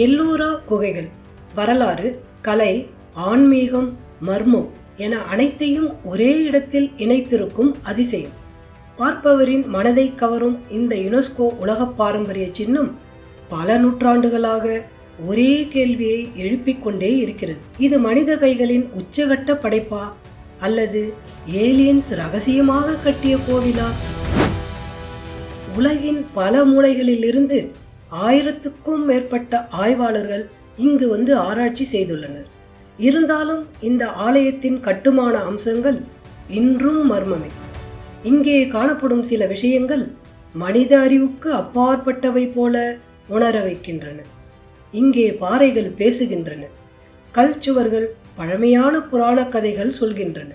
எல்லோரா குகைகள் வரலாறு கலை ஆன்மீகம் மர்மம் என அனைத்தையும் ஒரே இடத்தில் இணைத்திருக்கும் அதிசயம். பார்ப்பவரின் மனதை கவரும் இந்த யுனெஸ்கோ உலக பாரம்பரிய சின்னம் பல நூற்றாண்டுகளாக ஒரே கேள்வியை எழுப்பிக் கொண்டே இருக்கிறது. இது மனித கைகளின் உச்சகட்ட படைப்பா அல்லது ஏலியன்ஸ் ரகசியமாக கட்டிய கோவிலா? உலகின் பல மூலைகளிலிருந்து ஆயிரத்துக்கும் மேற்பட்ட ஆய்வாளர்கள் இங்கு வந்து ஆராய்ச்சி செய்துள்ளனர். இருந்தாலும் இந்த ஆலயத்தின் கட்டுமான அம்சங்கள் இன்றும் மர்மமே. இங்கே காணப்படும் சில விஷயங்கள் மனித அறிவுக்கு அப்பாற்பட்டவை போல உணர வைக்கின்றன. இங்கே பாறைகள் பேசுகின்றன. கல் சுவர்கள் பழமையான புராணக் கதைகள் சொல்கின்றன.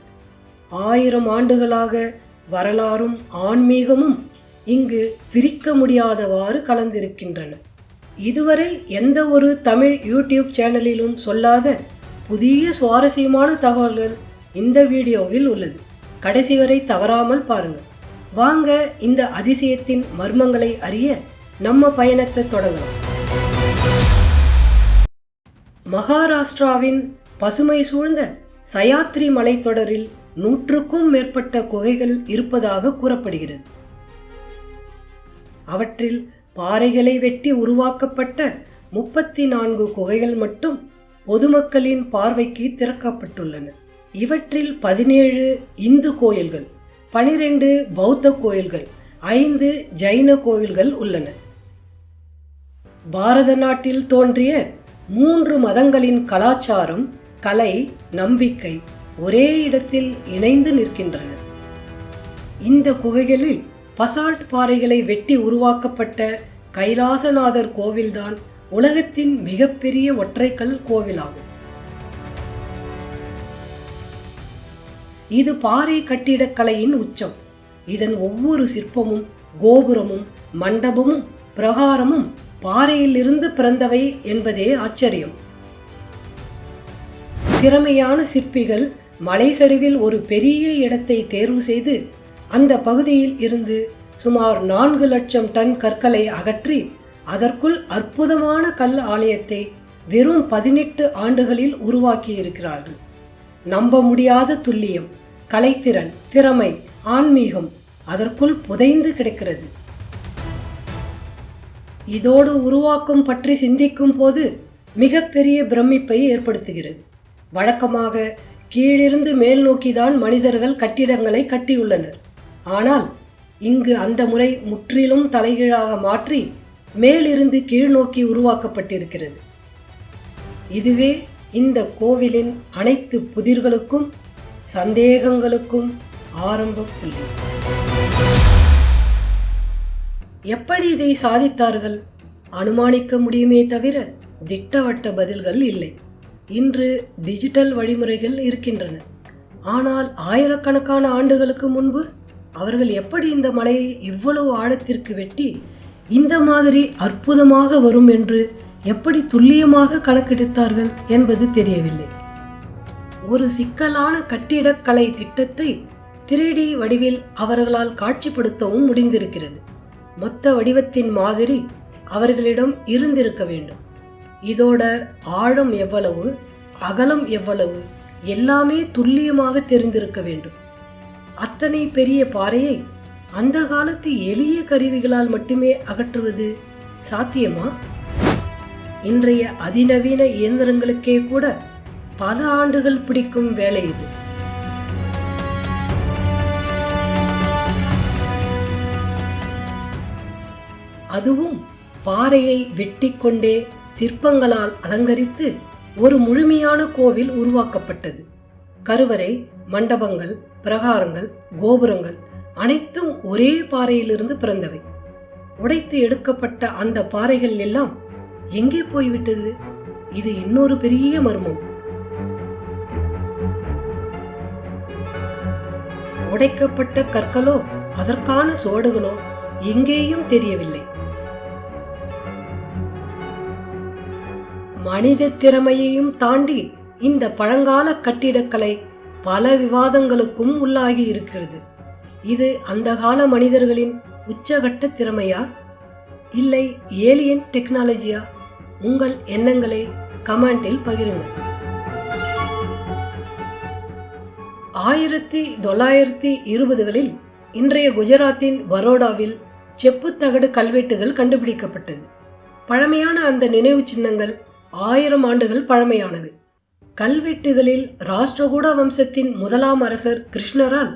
ஆயிரம் ஆண்டுகளாக வரலாறும் ஆன்மீகமும் இங்கு பிரிக்க முடியாதவாறு கலந்திருக்கின்றன. இதுவரை எந்த ஒரு தமிழ் யூடியூப் சேனலிலும் சொல்லாத புதிய சுவாரஸ்யமான தகவல்கள் இந்த வீடியோவில் உள்ளது. கடைசி வரை தவறாமல் பாருங்கள். வாங்க இந்த அதிசயத்தின் மர்மங்களை அறிய நம்ம பயணத்தை தொடங்கலாம். மகாராஷ்டிராவின் பசுமை சூழ்ந்த சயாத்ரி மலைத்தொடரில் நூற்றுக்கும் மேற்பட்ட குகைகள் இருப்பதாக கூறப்படுகிறது. அவற்றில் பாறைகளை வெட்டி உருவாக்கப்பட்ட முப்பத்தி நான்கு குகைகள் மட்டும் பொதுமக்களின் பார்வைக்கு திறக்கப்பட்டுள்ளன. இவற்றில் பதினேழு இந்து கோயில்கள் பனிரெண்டு பௌத்த கோயில்கள் ஐந்து ஜைன கோவில்கள் உள்ளன. பாரத நாட்டில் தோன்றிய மூன்று மதங்களின் கலாச்சாரம் கலை நம்பிக்கை ஒரே இடத்தில் இணைந்து நிற்கின்றன. இந்த குகைகளில் பசால்ட் பாறைகளை வெட்டி உருவாக்கப்பட்ட கைலாசநாதர் கோவில்தான் உலகத்தின் மிகப்பெரிய ஒற்றைக்கல் கோவிலாகும். இது பாறை கட்டிடக்கலையின் உச்சம். இதன் ஒவ்வொரு சிற்பமும் கோபுரமும் மண்டபமும் பிரகாரமும் பாறையிலிருந்து பிறந்தவை என்பதே ஆச்சரியம். திறமையான சிற்பிகள் மலை சரிவில் ஒரு பெரிய இடத்தை தேர்வு செய்து அந்த பகுதியில் இருந்து சுமார் நான்கு லட்சம் டன் கற்களை அகற்றி அதற்குள் அற்புதமான கல் ஆலயத்தை வெறும் பதினெட்டு ஆண்டுகளில் உருவாக்கியிருக்கிறார்கள். நம்ப முடியாத துல்லியம் கலைத்திறன் திறமை ஆன்மீகம் அதற்குள் புதைந்து கிடக்கிறது. இதோடு உருவாக்கும் பற்றி சிந்திக்கும் போது மிகப்பெரிய பிரமிப்பை ஏற்படுத்துகிறது. வழக்கமாக கீழிருந்து மேல் நோக்கிதான் மனிதர்கள் கட்டிடங்களை கட்டியுள்ளனர். ஆனால் இங்கு அந்த முறை முற்றிலும் தலைகீழாக மாற்றி மேலிருந்து கீழ் நோக்கி உருவாக்கப்பட்டிருக்கிறது. இதுவே இந்த கோவிலின் அனைத்து புதிர்களுக்கும் சந்தேகங்களுக்கும் ஆரம்ப புள்ளி. எப்படி இதை சாதித்தார்கள்? அனுமானிக்க முடியுமே தவிர திட்டவட்ட பதில்கள் இல்லை. இன்று டிஜிட்டல் வழிமுறைகள் இருக்கின்றன. ஆனால் ஆயிரக்கணக்கான ஆண்டுகளுக்கு முன்பு அவர்கள் எப்படி இந்த மலையை இவ்வளவு ஆழத்திற்கு வெட்டி இந்த மாதிரி அற்புதமாக வரும் என்று எப்படி துல்லியமாக கணக்கெடுத்தார்கள் என்பது தெரியவில்லை. ஒரு சிக்கலான கட்டிடக்கலை திட்டத்தை 3D வடிவில் அவர்களால் காட்சிப்படுத்தவும் முடிந்திருக்கிறது. மொத்த வடிவத்தின் மாதிரி அவர்களிடம் இருந்திருக்க வேண்டும். இதோட ஆழம் எவ்வளவு அகலம் எவ்வளவு எல்லாமே துல்லியமாக தெரிந்திருக்க வேண்டும். அத்தனை பெரிய பாறையை அந்த காலத்து எளிய கருவிகளால் மட்டுமே அகற்றுவது சாத்தியமா? இன்றைய அதிநவீன இயந்திரங்களுக்கே கூட பல ஆண்டுகள் பிடிக்கும் வேலை இது. அதுவும் பாறையை வெட்டிக்கொண்டே சிற்பங்களால் அலங்கரித்து ஒரு முழுமையான கோவில் உருவாக்கப்பட்டது. கருவறை மண்டபங்கள் பிரகாரங்கள் கோபுரங்கள் அனைத்தும் ஒரே பாறையிலிருந்து பிறந்தவை. உடைத்து எடுக்கப்பட்ட அந்த பாறைகள் எல்லாம் எங்கே போய்விட்டது? இது இன்னொரு பெரிய மர்மம். உடைக்கப்பட்ட கற்களோ அதற்கான சுவடுகளோ எங்கேயும் தெரியவில்லை. மனித திறமையையும் தாண்டி இந்த பழங்கால கட்டிடக்கலை பல விவாதங்களுக்கும் உள்ளாகி இருக்கிறது. இது அந்த கால மனிதர்களின் உச்சகட்ட திறமையா? இல்லை ஏலியன் டெக்னாலஜியா? உங்கள் எண்ணங்களை கமெண்டில் பகிருங்கள். ஆயிரத்தி தொள்ளாயிரத்தி இருபதுகளில் இன்றைய குஜராத்தின் பரோடாவில் செப்புத்தகடு கல்வெட்டுகள் கண்டுபிடிக்கப்பட்டது. பழமையான அந்த நினைவு சின்னங்கள் ஆயிரம் ஆண்டுகள் பழமையானவை. கல்வெட்டுகளில் ராஷ்டிரகூட வம்சத்தின் முதலாம் அரசர் கிருஷ்ணரால்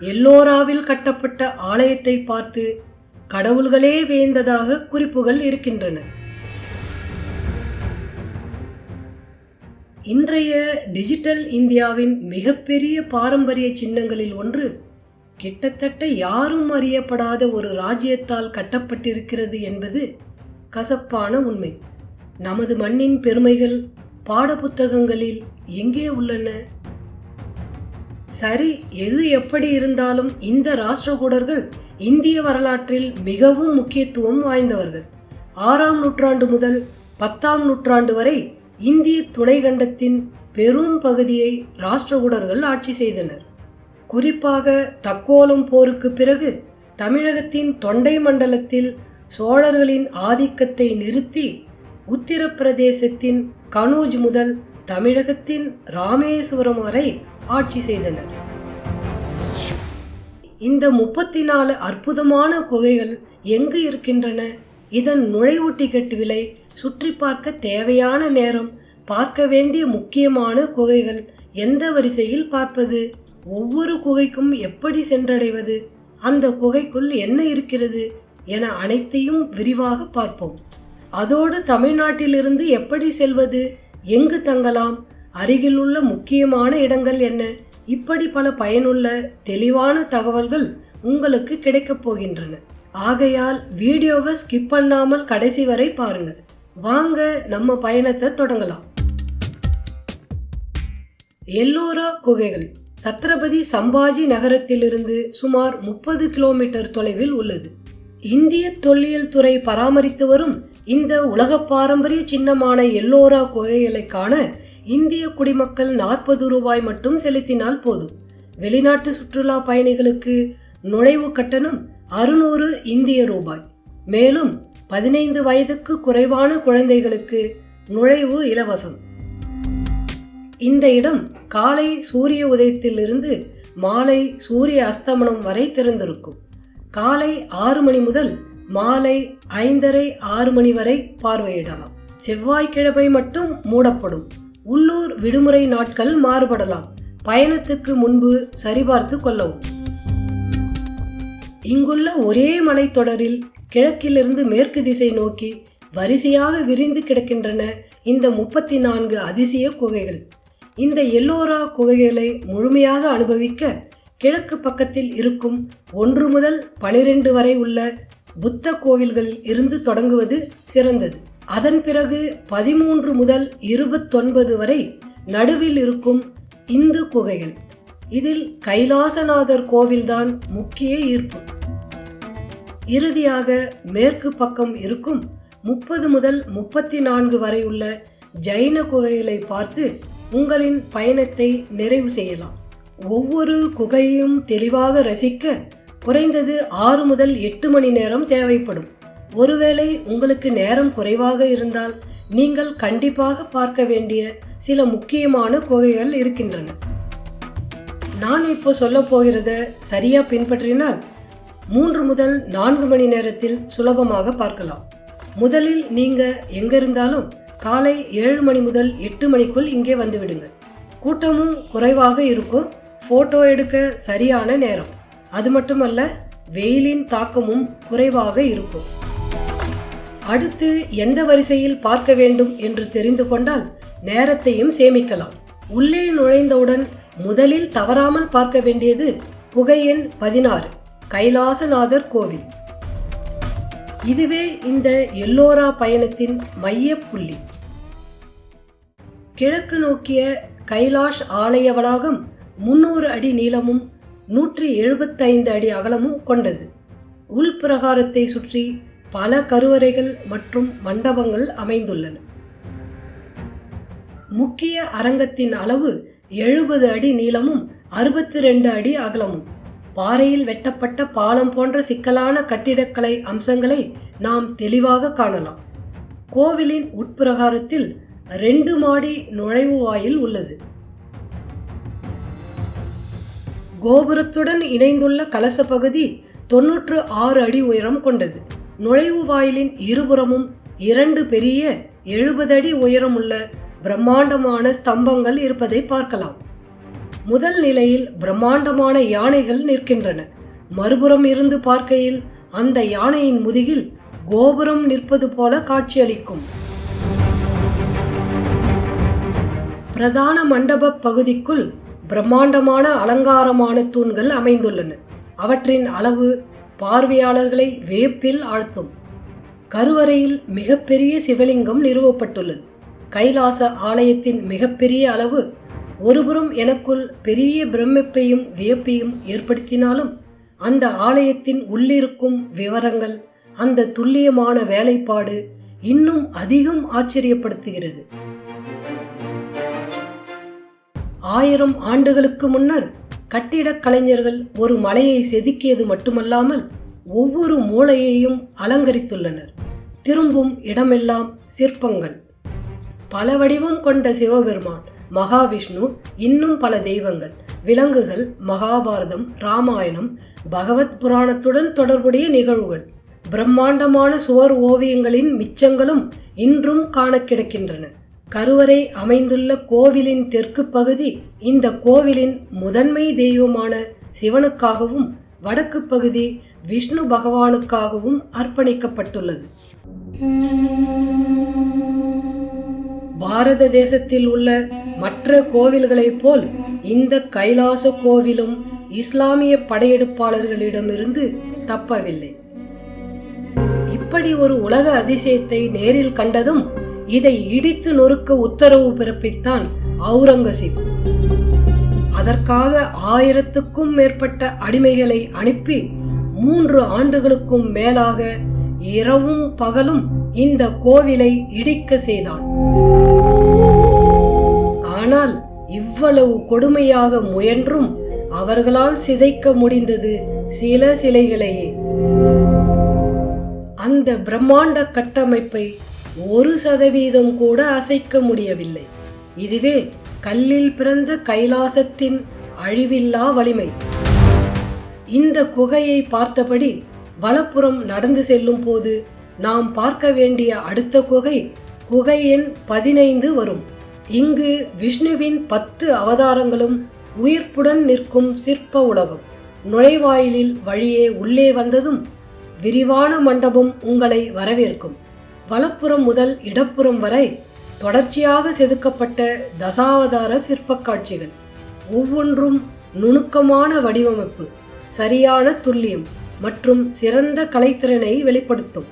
எல்லோராவில் கட்டப்பட்ட ஆலயத்தை பார்த்து கடவுள்களே வேந்ததாக குறிப்புகள் இருக்கின்றன. இன்றைய டிஜிட்டல் இந்தியாவின் மிகப்பெரிய பாரம்பரிய சின்னங்களில் ஒன்று கிட்டத்தட்ட யாரும் அறியப்படாத ஒரு ராஜ்யத்தால் கட்டப்பட்டிருக்கிறது என்பது கசப்பான உண்மை. நமது மண்ணின் பெருமைகள் பாடப்புத்தகங்களில் எங்கே உள்ளன? சரி எது எப்படி இருந்தாலும் இந்த ராஷ்டிரகூடர்கள் இந்திய வரலாற்றில் மிகவும் முக்கியத்துவம் வாய்ந்தவர்கள். ஆறாம் நூற்றாண்டு முதல் பத்தாம் நூற்றாண்டு வரை இந்திய துணைக்கண்டத்தின் பெரும் பகுதியை ராஷ்டிரகூடர்கள் ஆட்சி செய்தனர். குறிப்பாக தக்கோலம் போருக்கு பிறகு தமிழகத்தின் தொண்டை மண்டலத்தில் சோழர்களின் ஆதிக்கத்தை நிறுத்தி உத்தரப்பிரதேசத்தின் கனூஜ் முதல் தமிழகத்தின் ராமேஸ்வரம் வரை ஆட்சி செய்தனர். இந்த முப்பத்தி நாலு அற்புதமான குகைகள் எங்கு இருக்கின்றன? இதன் நுழைவு டிக்கெட் விலை சுற்றி பார்க்க தேவையான நேரம். பார்க்க வேண்டிய முக்கியமான குகைகள் எந்த வரிசையில் பார்ப்பது? ஒவ்வொரு குகைக்கும் எப்படி சென்றடைவது? அந்த குகைக்குள் என்ன இருக்கிறது? என அனைத்தையும் விரிவாக பார்ப்போம். அதோடு தமிழ்நாட்டிலிருந்து எப்படி செல்வது? எங்கு தங்கலாம்? அருகில் உள்ள முக்கியமான இடங்கள் என்ன? இப்படி பல பயனுள்ள தெளிவான தகவல்கள் உங்களுக்கு கிடைக்கப் போகின்றன. ஆகையால் வீடியோவை ஸ்கிப் பண்ணாமல் கடைசி வரை பாருங்கள். வாங்க நம்ம பயணத்தை தொடங்கலாம். எல்லோரா குகைகள். சத்ரபதி சம்பாஜி நகரத்திலிருந்து சுமார் முப்பது கிலோமீட்டர் தொலைவில் உள்ளது. இந்திய தொல்லியல் துறை பராமரித்து வரும் இந்த உலக பாரம்பரிய சின்னமான எல்லோரா குகைகளை காண இந்திய குடிமக்கள் நாற்பது ரூபாய் மட்டும் செலுத்தினால் போதும். வெளிநாட்டு சுற்றுலா பயணிகளுக்கு நுழைவு கட்டணம் அறுநூறு இந்திய ரூபாய். மேலும் பதினைந்து வயதுக்கு குறைவான குழந்தைகளுக்கு நுழைவு இலவசம். இந்த இடம் காலை சூரிய உதயத்திலிருந்து மாலை சூரிய அஸ்தமனம் வரை திறந்திருக்கும். காலை ஆறு மணி முதல் மாலை ஐந்தரை ஆறு மணி வரை பார்வையிடலாம். செவ்வாய்க்கிழமை மட்டும் மூடப்படும். உள்ளூர் விடுமுறை நாட்கள் மாறுபடலாம். பயணத்துக்கு முன்பு சரிபார்த்து கொள்ளவும். இங்குள்ள ஒரே மலைத்தொடரில் கிழக்கிலிருந்து மேற்கு திசை நோக்கி வரிசையாக விரிந்து கிடக்கின்றன இந்த முப்பத்தி நான்கு அதிசய குகைகள். இந்த எல்லோரா குகைகளை முழுமையாக அனுபவிக்க கிழக்கு பக்கத்தில் இருக்கும் ஒன்று முதல் பனிரெண்டு வரை உள்ள புத்த கோவில்களில் இருந்து தொடங்குவது சிறந்தது. அதன் பிறகு பதிமூன்று முதல் இருபத்தொன்பது வரை நடுவில் இருக்கும் இந்து குகைகள். இதில் கைலாசநாதர் கோவில்தான் முக்கிய ஈர்ப்பு. இறுதியாக மேற்கு பக்கம் இருக்கும் முப்பது முதல் முப்பத்தி நான்கு வரை உள்ள ஜைன குகைகளை பார்த்து உங்களின் பயணத்தை நிறைவு செய்யலாம். ஒவ்வொரு குகையும் தெளிவாக ரசிக்க குறைந்தது ஆறு முதல் எட்டு மணி நேரம் தேவைப்படும். ஒருவேளை உங்களுக்கு நேரம் குறைவாக இருந்தால் நீங்கள் கண்டிப்பாக பார்க்க வேண்டிய சில முக்கியமான குகைகள் இருக்கின்றன. நான் இப்போ சொல்ல போகிறத சரியா பின்பற்றினால் மூன்று முதல் நான்கு மணி நேரத்தில் சுலபமாக பார்க்கலாம். முதலில் நீங்க எங்கிருந்தாலும் காலை ஏழு மணி முதல் எட்டு மணிக்குள் இங்கே வந்துவிடுங்க கூட்டமும் குறைவாக இருக்கும். ஃபோட்டோ எடுக்க சரியான நேரம். அது மட்டுமல்ல வெயிலின் தாக்கமும் குறைவாக இருக்கும். அடுத்து எந்த வரிசையில் பார்க்க வேண்டும் என்று தெரிந்து கொண்டால் நேரத்தையும் சேமிக்கலாம். உள்ளே நுழைந்தவுடன் முதலில் தவறாமல் பார்க்க வேண்டியது புகையெண் பதினாறு கைலாசநாதர் கோவில். இதுவே இந்த எல்லோரா பயணத்தின் மைய புள்ளி. கிழக்கு நோக்கிய கைலாஷ் ஆலய வளாகம் முன்னூறு அடி நீளமும் நூற்றி எழுபத்தைந்து அடி அகலமும் கொண்டது. உள்பிரகாரத்தை சுற்றி பல கருவறைகள் மற்றும் மண்டபங்கள் அமைந்துள்ளன. முக்கிய அரங்கத்தின் அளவு எழுபது அடி நீளமும் அறுபத்தி ரெண்டு அடி அகலமும். பாறையில் வெட்டப்பட்ட பாலம் போன்ற சிக்கலான கட்டிடக்கலை அம்சங்களை நாம் தெளிவாக காணலாம். கோவிலின் உட்பிரகாரத்தில் ரெண்டு மாடி நுழைவு வாயில் உள்ளது. கோபுரத்துடன் இணைந்துள்ள கலச பகுதி தொன்னூற்று ஆறு அடி உயரம் கொண்டது. நுழைவு வாயிலின் இருபுறமும் இரண்டு பெரிய எழுபது அடி உயரமுள்ள பிரம்மாண்டமான ஸ்தம்பங்கள் இருப்பதை பார்க்கலாம். முதல் நிலையில் பிரம்மாண்டமான யானைகள் நிற்கின்றன. மறுபுறம் இருந்து பார்க்கையில் அந்த யானையின் முதுகில் கோபுரம் நிற்பது போல காட்சியளிக்கும். பிரதான மண்டப பகுதிக்குள் பிரம்மாண்டமான அலங்காரமான தூண்கள் அமைந்துள்ளன. அவற்றின் அளவு பார்வையாளர்களை வேப்பில் ஆழ்த்தும். கருவறையில் மிகப்பெரிய சிவலிங்கம் நிறுவப்பட்டுள்ளது. கைலாச ஆலயத்தின் மிகப்பெரிய அளவு ஒருபுறம் எனக்குள் பெரிய பிரமிப்பையும் வியப்பையும் ஏற்படுத்தினாலும் அந்த ஆலயத்தின் உள்ளிருக்கும் விவரங்கள் அந்த துல்லியமான வேலைப்பாடு இன்னும் அதிகம் ஆச்சரியப்படுத்துகிறது. ஆயிரம் ஆண்டுகளுக்கு முன்னர் கட்டிடக் கலைஞர்கள் ஒரு மலையை செதுக்கியது மட்டுமல்லாமல் ஒவ்வொரு மூலையையும் அலங்கரித்துள்ளனர். திரும்பும் இடமெல்லாம் சிற்பங்கள். பல வடிவம் கொண்ட சிவபெருமான் மகாவிஷ்ணு இன்னும் பல தெய்வங்கள் விலங்குகள் மகாபாரதம் ராமாயணம் பகவத் புராணத்துடன் தொடர்புடைய நிகழ்வுகள் பிரம்மாண்டமான சுவர் ஓவியங்களின் மிச்சங்களும் இன்றும் காண கிடக்கின்றன. கருவறை அமைந்துள்ள கோவிலின் தெற்கு பகுதி இந்த கோவிலின் முதன்மை தெய்வமான சிவனுக்காகவும் வடக்கு பகுதி விஷ்ணு பகவானுக்காகவும் அர்ப்பணிக்கப்பட்டுள்ளது. பாரத தேசத்தில் உள்ள மற்ற கோவில்களைப் போல் இந்த கைலாச கோவிலும் இஸ்லாமிய படையெடுப்பாளர்களிடமிருந்து தப்பவில்லை. இப்படி ஒரு உலக அதிசயத்தை நேரில் கண்டதும் இதை இடித்து நொறுக்க உத்தரவு பிறப்பித்தான் அவுரங்கசீப் அதற்காக ஆயிரத்துக்கும் மேற்பட்ட அடிமைகளை அனுப்பி மூன்று ஆண்டுகளுக்கும் மேலாக இரவும் பகலும் இந்த கோவிலை இடிக்க செய்தான். ஆனால் இவ்வளவு கொடுமையாக முயன்றும் அவர்களால் சிதைக்க முடிந்தது சில சிலைகளையே அந்த பிரம்மாண்ட கட்டமைப்பை ஒரு சதவீதம் கூட அசைக்க முடியவில்லை. இதுவே கல்லில் பிறந்த கைலாசத்தின் அழிவில்லா வலிமை. இந்த குகையை பார்த்தபடி வலப்புறம் நடந்து செல்லும் போது நாம் பார்க்க வேண்டிய அடுத்த குகை குகை எண் பதினைந்து வரும். இங்கு விஷ்ணுவின் பத்து அவதாரங்களும் உயிர்ப்புடன் நிற்கும் சிற்ப உலகம். நுழைவாயிலில் வழியே உள்ளே வந்ததும் விரிவான மண்டபம் உங்களை வரவேற்கும். வலப்புறம் முதல் இடப்புறம் வரை தொடர்ச்சியாக செதுக்கப்பட்ட தசாவதார சிற்பக் காட்சிகள் ஒவ்வொன்றும் நுணுக்கமான வடிவமைப்பு சரியான துல்லியம் மற்றும் சிறந்த கலைத்திறனை வெளிப்படுத்தும்.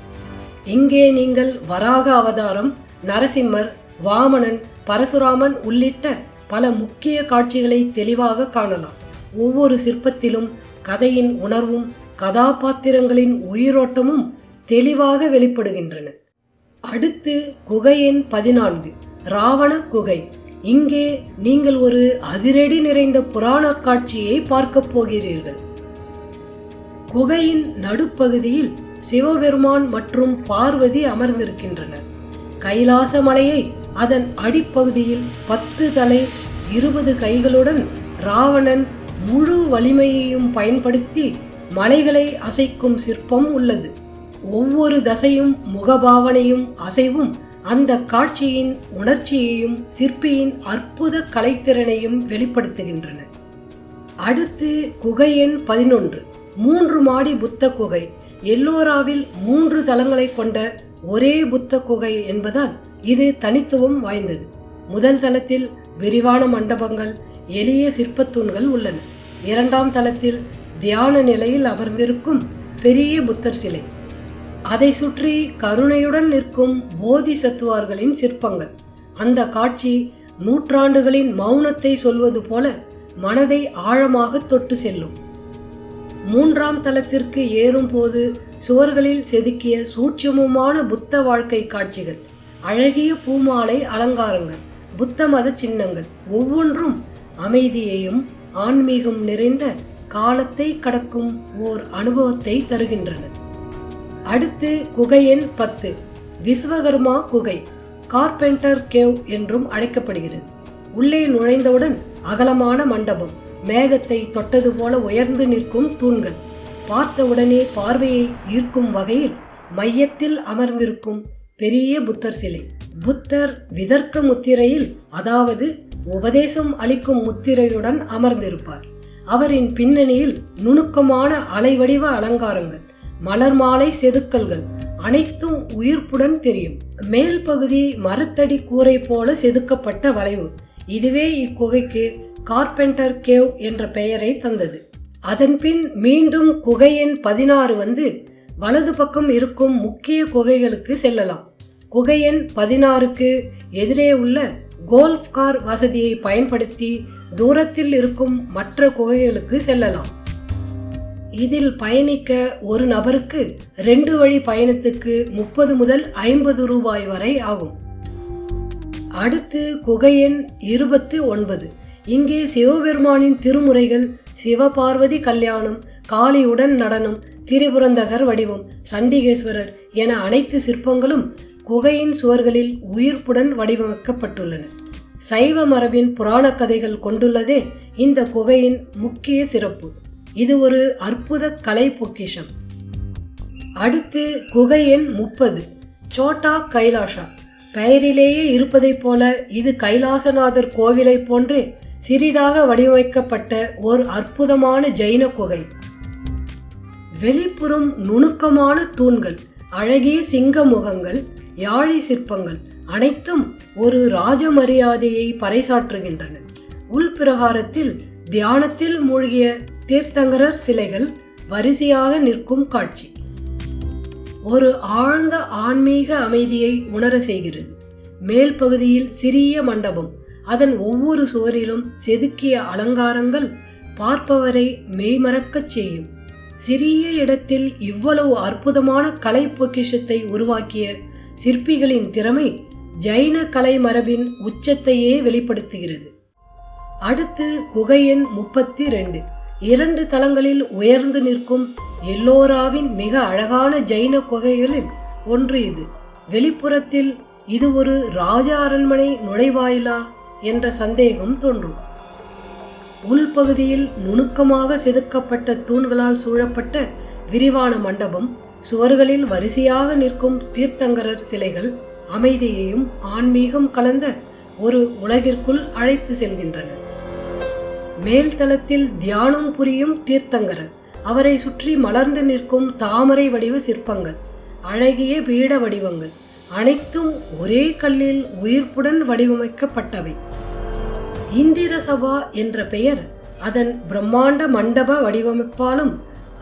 இங்கே நீங்கள் வராக அவதாரம் நரசிம்மர் வாமனன் பரசுராமன் உள்ளிட்ட பல முக்கிய காட்சிகளை தெளிவாக காணலாம். ஒவ்வொரு சிற்பத்திலும் கதையின் உணர்வும் கதாபாத்திரங்களின் உயிரோட்டமும் தெளிவாக வெளிப்படுகின்றன. அடுத்து குகை எண் பதினான்கு. ராவண குகை. இங்கே நீங்கள் ஒரு அதிரடி நிறைந்த புராண காட்சியை பார்க்கப் போகிறீர்கள். குகையின் நடுப்பகுதியில் சிவபெருமான் மற்றும் பார்வதி அமர்ந்திருக்கின்றனர். கைலாச மலையை அதன் அடிப்பகுதியில் பத்து தலை இருபது கைகளுடன் ராவணன் முழு வலிமையையும் பயன்படுத்தி மலைகளை அசைக்கும் சிற்பம் உள்ளது. ஒவ்வொரு தசையும் முகபாவனையும் அசைவும் அந்த காட்சியின் உணர்ச்சியையும் சிற்பியின் அற்புத கலைத்திறனையும் வெளிப்படுத்துகின்றன. அடுத்து குகை எண் பதினொன்று. மூன்று மாடி புத்த குகை. எல்லோராவில் மூன்று தலங்களை கொண்ட ஒரே புத்த குகை என்பதால் இது தனித்துவம் வாய்ந்தது. முதல் தளத்தில் விரிவான மண்டபங்கள் எளிய சிற்பத்தூண்கள் உள்ளன. இரண்டாம் தளத்தில் தியான நிலையில் அமர்ந்திருக்கும் பெரிய புத்தர் சிலை. அதை சுற்றி கருணையுடன் நிற்கும் போதி சத்துவார்களின் சிற்பங்கள். அந்த காட்சி நூற்றாண்டுகளின் மௌனத்தை சொல்வது போல மனதை ஆழமாக தொட்டு செல்லும். மூன்றாம் தளத்திற்கு ஏறும்போது சுவர்களில் செதுக்கிய சூட்சமுமான புத்த வாழ்க்கை காட்சிகள் அழகிய பூமாலை அலங்காரங்கள் புத்த மத சின்னங்கள் ஒவ்வொன்றும் அமைதியையும் ஆன்மீகம் நிறைந்த காலத்தை கடக்கும் ஓர் அனுபவத்தை தருகின்றன. அடுத்து குகை எண் பத்து. விஸ்வகர்மா குகை கார்பெண்டர் கேவ் என்றும் அழைக்கப்படுகிறது. உள்ளே நுழைந்தவுடன் அகலமான மண்டபம் மேகத்தை தொட்டது போல உயர்ந்து நிற்கும் தூண்கள். பார்த்தவுடனே பார்வையை ஈர்க்கும் வகையில் மையத்தில் அமர்ந்திருக்கும் பெரிய புத்தர் சிலை. புத்தர் விதர்க்க முத்திரையில் அதாவது உபதேசம் அளிக்கும் முத்திரையுடன் அமர்ந்திருப்பார். அவரின் பின்னணியில் நுணுக்கமான அலைவடிவ அலங்காரங்கள் மலர் மாலை செதுக்கல்கள் அனைத்தும் உயிர்ப்புடன் தெரியும். மேல் பகுதி மரத்தடி கூரை போல செதுக்கப்பட்ட வளைவு. இதுவே இக்குகைக்கு கார்பெண்டர் கேவ் என்ற பெயரை தந்தது. அதன்பின் மீண்டும் குகையின் பதினாறு வந்து வலது பக்கம் இருக்கும் முக்கிய குகைகளுக்கு செல்லலாம். குகையன் பதினாறுக்கு எதிரே உள்ள கோல்ஃப் கார் வசதியை பயன்படுத்தி தூரத்தில் இருக்கும் மற்ற குகைகளுக்கு செல்லலாம். இதில் பயணிக்க ஒரு நபருக்கு ரெண்டு வழி பயணத்துக்கு முப்பது முதல் ஐம்பது ரூபாய் வரை ஆகும். அடுத்து குகையன் இருபத்து ஒன்பது. இங்கே சிவபெருமானின் திருமுறைகள் சிவபார்வதி கல்யாணம் காளியுடன் நடனம் திரிபுரந்தகர் வடிவம் சண்டிகேஸ்வரர் என அனைத்து சிற்பங்களும் குகையின் சுவர்களில் உயிர்ப்புடன் வடிவமைக்கப்பட்டுள்ளன. சைவ மரபின் புராண கதைகள் கொண்டுள்ளதே இந்த குகையின் முக்கிய சிறப்பு. இது ஒரு அற்புத கலை பொக்கிஷம். அடுத்து குகை எண் முப்பது சோட்டா கைலாஷா பெயரிலேயே இருப்பதைப் போல இது கைலாசநாதர் கோவிலை போன்று சிறிதாக வடிவமைக்கப்பட்ட ஒரு அற்புதமான ஜைன குகை. வெளிப்புறம் நுணுக்கமான தூண்கள் அழகிய சிங்க முகங்கள் யாழி சிற்பங்கள் அனைத்தும் ஒரு ராஜ மரியாதையை பறைசாற்றுகின்றன. உள்பிரகாரத்தில் தியானத்தில் மூழ்கிய தீர்த்தங்கரர் சிலைகள் வரிசையாக நிற்கும் காட்சி. ஒரு ஆழ்ந்த ஆன்மீக அமைதியை உணர செய்கிறது. மேல் பகுதியில் சிறிய மண்டபம் அதன் ஒவ்வொரு சுவரிலும் செதுக்கிய அலங்காரங்கள் பார்ப்பவரை மெய்மறக்கச் செய்யும். சிறிய இடத்தில் இவ்வளவு அற்புதமான கலை பொக்கிஷத்தை உருவாக்கிய சிற்பிகளின் திறமை ஜைன கலை மரபின் உச்சத்தையே வெளிப்படுத்துகிறது. அடுத்து குகையின் முப்பத்தி ரெண்டு இரண்டு தளங்களில் உயர்ந்து நிற்கும் எல்லோராவின் மிக அழகான ஜைன குகைகளில் ஒன்று இது. வெளிப்புறத்தில் இது ஒரு ராஜ அரண்மனை நுழைவாயிலா என்ற சந்தேகம் தோன்றும். உள்பகுதியில் நுணுக்கமாக செதுக்கப்பட்ட தூண்களால் சூழப்பட்ட விரிவான மண்டபம் சுவர்களில் வரிசையாக நிற்கும் தீர்த்தங்கரர் சிலைகள் அமைதியையும் ஆன்மீகம் கலந்த ஒரு உலகிற்குள் அழைத்து செல்கின்றன. மேல்தளத்தில் தியானம் புரியும் தீர்த்தங்கரர் அவரை சுற்றி மலர்ந்து நிற்கும் தாமரை வடிவ சிற்பங்கள் அழகிய பீட வடிவங்கள் அனைத்தும் ஒரே கல்லில் உயிர்ப்புடன் வடிவமைக்கப்பட்டவை. இந்திர சபா என்ற பெயர் அதன் பிரம்மாண்ட மண்டப வடிவமைப்பாலும்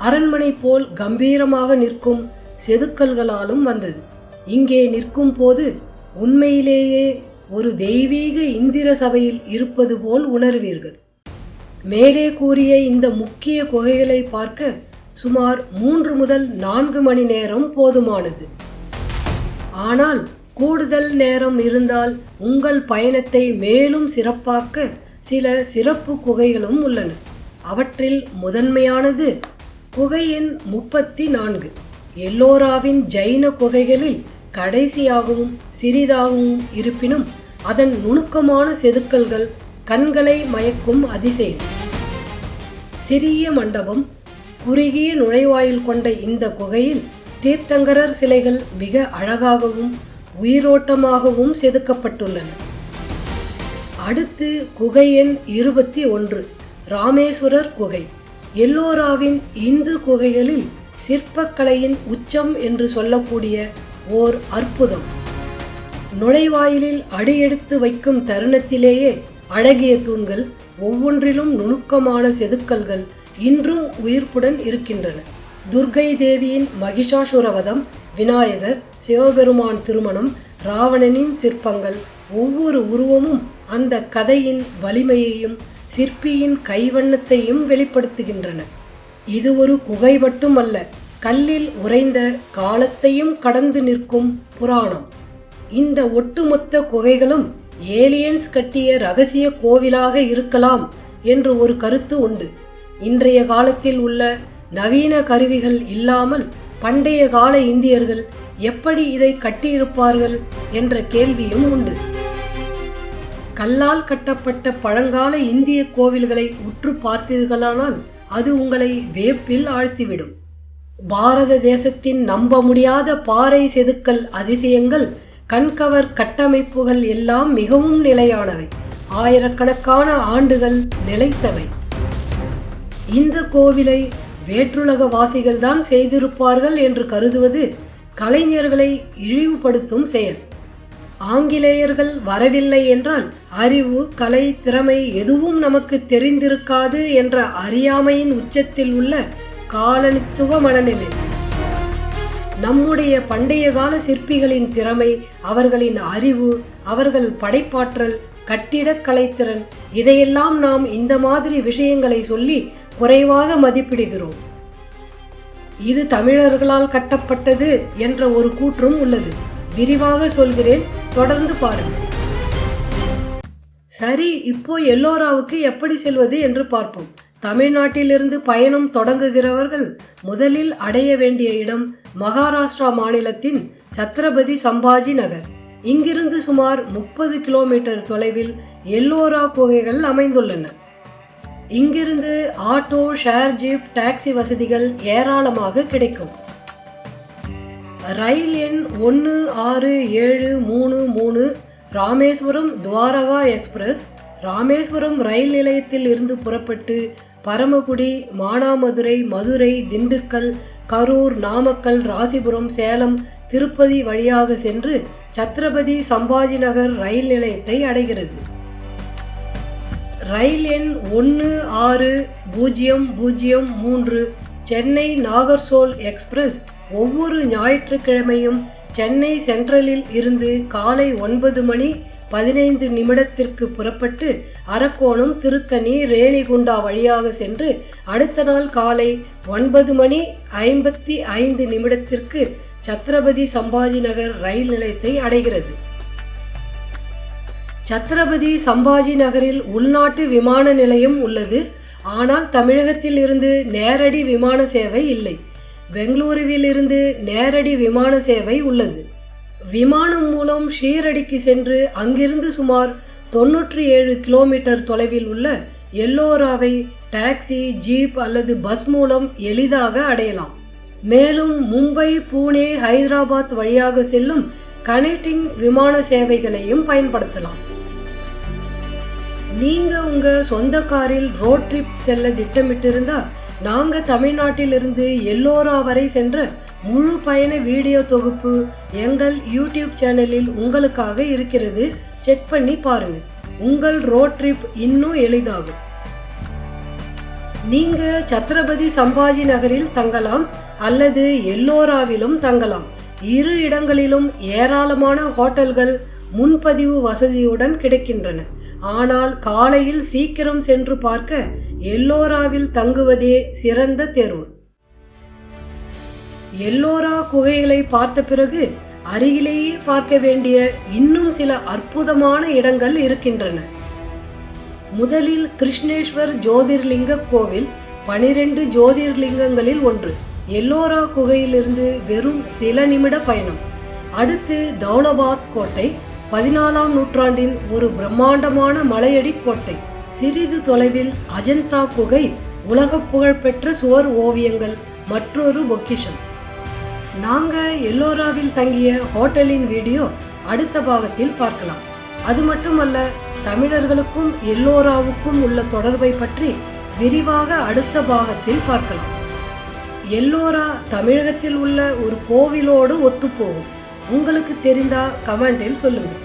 அரண்மனை போல் கம்பீரமாக நிற்கும் செதுக்கல்களாலும் வந்தது. இங்கே நிற்கும் போது உண்மையிலேயே ஒரு தெய்வீக இந்திர சபையில் இருப்பது போல் உணர்வீர்கள். மேலே கூறிய இந்த முக்கிய குகைகளை பார்க்க சுமார் மூன்று முதல் நான்கு மணி நேரம் போதுமானது. ஆனால் கூடுதல் நேரம் இருந்தால் உங்கள் பயணத்தை மேலும் சிறப்பாக்க சில சிறப்பு குகைகளும் உள்ளன. அவற்றில் முதன்மையானது குகை எண் முப்பத்தி நான்கு. எல்லோராவின் ஜைன குகைகளில் கடைசியாகவும் சிறிதாகவும் இருப்பினும் அதன் நுணுக்கமான செதுக்கல்கள் கண்களை மயக்கும் அதிசயம். சிறிய மண்டபம் குறுகிய நுழைவாயில் கொண்ட இந்த குகையில் தீர்த்தங்கரர் சிலைகள் மிக அழகாகவும் உயிரோட்டமாகவும் செதுக்கப்பட்டுள்ளன. அடுத்து குகை எண் இருபத்தி ஒன்று ராமேஸ்வரர் குகை. எல்லோராவின் இந்து குகைகளில் சிற்பக்கலையின் உச்சம் என்று சொல்லக்கூடிய ஓர் அற்புதம். நுழைவாயிலில் அடியெடுத்து வைக்கும் தருணத்திலேயே அழகிய தூண்கள் ஒவ்வொன்றிலும் நுணுக்கமான செதுக்கல்கள் இன்றும் உயிர்ப்புடன் இருக்கின்றன. துர்கை தேவியின் மகிஷாசுரவதம் விநாயகர் சிவபெருமான் திருமணம் ராவணனின் சிற்பங்கள் ஒவ்வொரு உருவமும் அந்த கதையின் வலிமையையும் சிற்பியின் கைவண்ணத்தையும் வெளிப்படுத்துகின்றன. இது ஒரு குகை மட்டுமல்ல கல்லில் உறைந்த காலத்தையும் கடந்து நிற்கும் புராணம். இந்த ஒட்டுமொத்த குகைகளும் ஏலியன்ஸ் கட்டிய ரகசிய கோவிலாக இருக்கலாம் என்று ஒரு கருத்து உண்டு. இன்றைய காலத்தில் உள்ள நவீன கருவிகள் இல்லாமல் பண்டைய கால இந்தியர்கள் எப்படி இதை கட்டியிருப்பார்கள் என்ற கேள்வியும் உண்டு. கல்லால் கட்டப்பட்ட பழங்கால இந்திய கோவில்களை உற்று பார்த்தீர்களானால் அது உங்களை வேப்பில் ஆழ்த்திவிடும். பாரத தேசத்தின் நம்ப முடியாத பாறை செதுக்கல் அதிசயங்கள் கண்கவர் கட்டமைப்புகள் எல்லாம் மிகவும் நிலையானவை. ஆயிரக்கணக்கான ஆண்டுகள் நிலைத்தவை. இந்த கோவிலை வேற்றுலக வாசிகள் தான் செய்திருப்பார்கள் என்று கருதுவது கலைஞர்களை இழிவுபடுத்தும் செயல். ஆங்கிலேயர்கள் வரவில்லை என்றால் அறிவு கலை திறமை எதுவும் நமக்கு தெரிந்திருக்காது என்ற அறியாமையின் உச்சத்தில் உள்ள காலனித்துவ மனநிலை. நம்முடைய பண்டைய கால சிற்பிகளின் திறமை அவர்களின் அறிவு அவர்கள் படைப்பாற்றல் கட்டிடக் கலைத்திறன் இதையெல்லாம் நாம் இந்த மாதிரி விஷயங்களை சொல்லி குறைவாக மதிப்பிடுகிறோம். இது தமிழர்களால் கட்டப்பட்டது என்ற ஒரு கூற்றும் உள்ளது. விரிவாக சொல்கிறேன் தொடர்ந்து பாருங்கள். சரி இப்போ எல்லோராவுக்கு எப்படி செல்வது என்று பார்ப்போம். தமிழ்நாட்டிலிருந்து பயணம் தொடங்குகிறவர்கள் முதலில் அடைய வேண்டிய இடம் மகாராஷ்டிரா மாநிலத்தின் சத்ரபதி சம்பாஜி நகர். இங்கிருந்து சுமார் முப்பது கிலோமீட்டர் தொலைவில் எல்லோரா குகைகள் அமைந்துள்ளன. இங்கிருந்து ஆட்டோ ஷேர் ஜீப் டாக்ஸி வசதிகள் ஏராளமாக கிடைக்கும். ரயில் எண் ஒன்று ஆறு ஏழு மூணு மூணு ராமேஸ்வரம் துவாரகா எக்ஸ்பிரஸ். ராமேஸ்வரம் ரயில் நிலையத்தில் இருந்து புறப்பட்டு பரமக்குடி மானாமதுரை மதுரை திண்டுக்கல் கரூர் நாமக்கல் ராசிபுரம் சேலம் திருப்பதி வழியாக சென்று சத்ரபதி சம்பாஜி நகர் ரயில் நிலையத்தை அடைகிறது. ரயில் எண் ஒன்று ஆறு பூஜ்ஜியம் பூஜ்ஜியம் மூன்று சென்னை நாகர்சோல் எக்ஸ்பிரஸ் ஒவ்வொரு ஞாயிற்றுக்கிழமையும் சென்னை சென்ட்ரலில் இருந்து காலை ஒன்பது மணி பதினைந்து நிமிடத்திற்கு புறப்பட்டு அரக்கோணம் திருத்தணி ரேணிகுண்டா வழியாக சென்று அடுத்த நாள் காலை ஒன்பது மணி ஐம்பத்தி ஐந்து நிமிடத்திற்கு சத்ரபதி சம்பாஜி நகர் ரயில் நிலையத்தை அடைகிறது. சத்ரபதி சம்பாஜி நகரில் உள்நாட்டு விமான நிலையம் உள்ளது. ஆனால் தமிழகத்தில் இருந்து நேரடி விமான சேவை இல்லை. பெங்களூருவில் இருந்து நேரடி விமான சேவை உள்ளது. விமானம் மூலம் ஷீரடிக்கு சென்று அங்கிருந்து சுமார் தொன்னூற்றி ஏழு கிலோமீட்டர் தொலைவில் உள்ள எல்லோராவை டாக்ஸி ஜீப் அல்லது பஸ் மூலம் எளிதாக அடையலாம். மேலும் மும்பை புனே ஹைதராபாத் வழியாக செல்லும் கனெக்டிங் விமான சேவைகளையும் பயன்படுத்தலாம். நீங்க உங்க சொந்த காரில் ரோட் ட்ரிப் செல்ல திட்டமிட்டிருந்தா நாங்க தமிழ்நாட்டிலிருந்து எல்லோரா வரை சென்ற முழு பயண வீடியோ தொகுப்பு எங்கள் யூடியூப் சேனலில் உங்களுக்காக இருக்கிறது. செக் பண்ணி பாருங்க. உங்கள் ரோட் ட்ரிப் இன்னும் எளிதாகும். நீங்க சத்ரபதி சம்பாஜி நகரில் தங்கலாம் அல்லது எல்லோராவிலும் தங்கலாம். இரு இடங்களிலும் ஏராளமான ஹோட்டல்கள் முன்பதிவு வசதியுடன் கிடைக்கின்றன. ஆனால் காலையில் சீக்கிரம் சென்று பார்க்க எல்லோராவில் தங்குவதே சிறந்த தேர்வு. எல்லோரா குகைகளை பார்த்த பிறகு அருகிலேயே பார்க்க வேண்டிய இன்னும் சில அற்புதமான இடங்கள் இருக்கின்றன. முதலில் கிருஷ்ணேஸ்வர் ஜோதிர்லிங்க கோவில் பனிரெண்டு ஜோதிர்லிங்கங்களில் ஒன்று. எல்லோரா குகையிலிருந்து வெறும் சில நிமிட பயணம். அடுத்து தௌலபாத் கோட்டை பதினாலாம் நூற்றாண்டின் ஒரு பிரம்மாண்டமான மலையடி கோட்டை. சிறிது தொலைவில் அஜந்தா குகை உலக புகழ்பெற்ற சுவர் ஓவியங்கள் மற்றொரு பொக்கிஷம். நாங்கள் எல்லோராவில் தங்கிய ஹோட்டலின் வீடியோ அடுத்த பாகத்தில் பார்க்கலாம். அது மட்டுமல்ல தமிழர்களுக்கும் எல்லோராவுக்கும் உள்ள தொடர்பை பற்றி விரிவாக அடுத்த பாகத்தில் பார்க்கலாம். எல்லோரா தமிழகத்தில் உள்ள ஒரு கோவிலோடு ஒத்துப்போகும் உங்களுக்கு தெரிந்தா கமெண்டில் சொல்லுங்கள்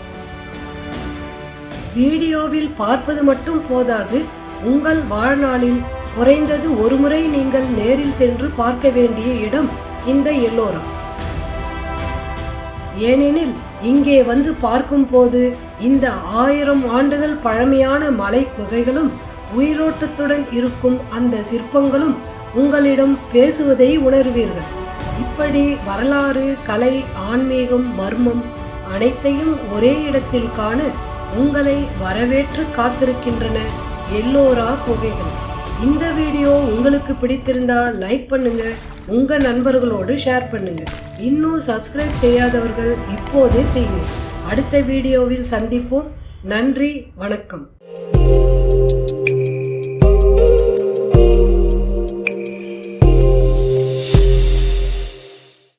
வீடியோவில் பார்ப்பது மட்டும் போதாது உங்கள் வாழ்நாளில் குறைந்தது ஒருமுறை நீங்கள் நேரில் சென்று பார்க்க வேண்டிய இடம் இந்த எல்லோரா ஏனெனில் இங்கே வந்து பார்க்கும்போது இந்த ஆயிரம் ஆண்டுகள் பழமையான மலை குகைகளும் உயிரோட்டத்துடன் இருக்கும் அந்த சிற்பங்களும் உங்களிடம் பேசுவதை உணர்வீர்கள். இப்படி வரலாறு கலை ஆன்மீகம் மர்மம் அனைத்தையும் ஒரே இடத்தில் காண உங்களை வரவேற்று காத்திருக்கின்றன எல்லோரா குகைகள். இந்த வீடியோ உங்களுக்கு பிடித்திருந்தா லைக் பண்ணுங்கள் உங்கள் நண்பர்களோடு ஷேர் பண்ணுங்கள் இன்னும் சப்ஸ்கிரைப் செய்யாதவர்கள் இப்போதே செய்யுங்க. அடுத்த வீடியோவில் சந்திப்போம். நன்றி வணக்கம்.